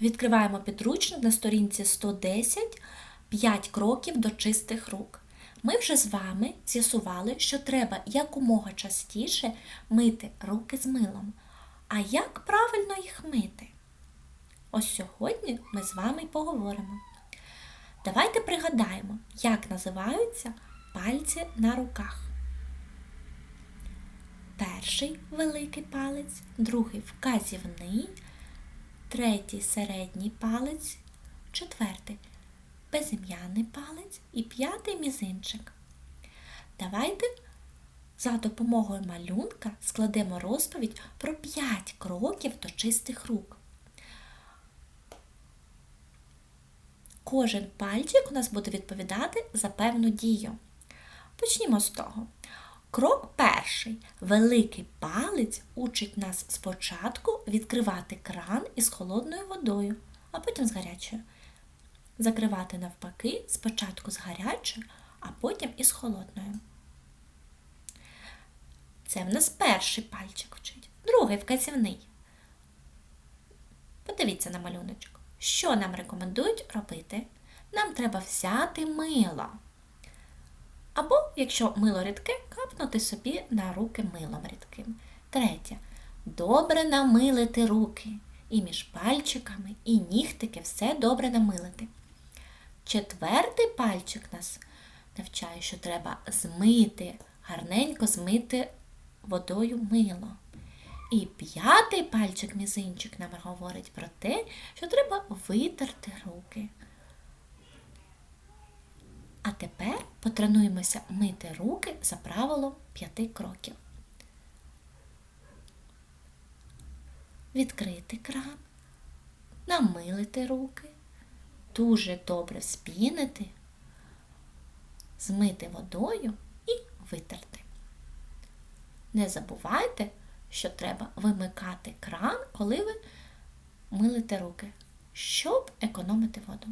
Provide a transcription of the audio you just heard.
Відкриваємо підручник на сторінці 110 5 кроків до чистих рук. Ми вже з вами з'ясували, що треба якомога частіше мити руки з милом. А як правильно їх мити? Ось сьогодні ми з вами й поговоримо. Давайте пригадаємо, як називаються пальці на руках. Перший великий палець, другий вказівний, третій середній палець, четвертий безім'яний палець і п'ятий мізинчик. Давайте за допомогою малюнка складемо розповідь про 5 кроків до чистих рук. Кожен пальчик у нас буде відповідати за певну дію. Почнімо з того. Крок перший. Великий палець учить нас спочатку відкривати кран із холодною водою, а потім з гарячою. Закривати навпаки спочатку з гарячою, а потім із холодною. Це в нас перший пальчик вчить. Другий вказівний. Подивіться на малюночок. Що нам рекомендують робити? Нам треба взяти мило. Або, якщо мило рідке, капнути собі на руки милом рідким. Третє. Добре намилити руки. І між пальчиками, і нігтики все добре намилити. Четвертий пальчик нас навчає, що треба змити, гарненько змити водою мило. І п'ятий пальчик мізинчик нам говорить про те, що треба витерти руки. А тепер потренуємося мити руки за правилом п'яти кроків. Відкрити кран, намилити руки, дуже добре спінити, змити водою і витерти. Не забувайте, що треба вимикати кран, коли ви милите руки, щоб економити воду.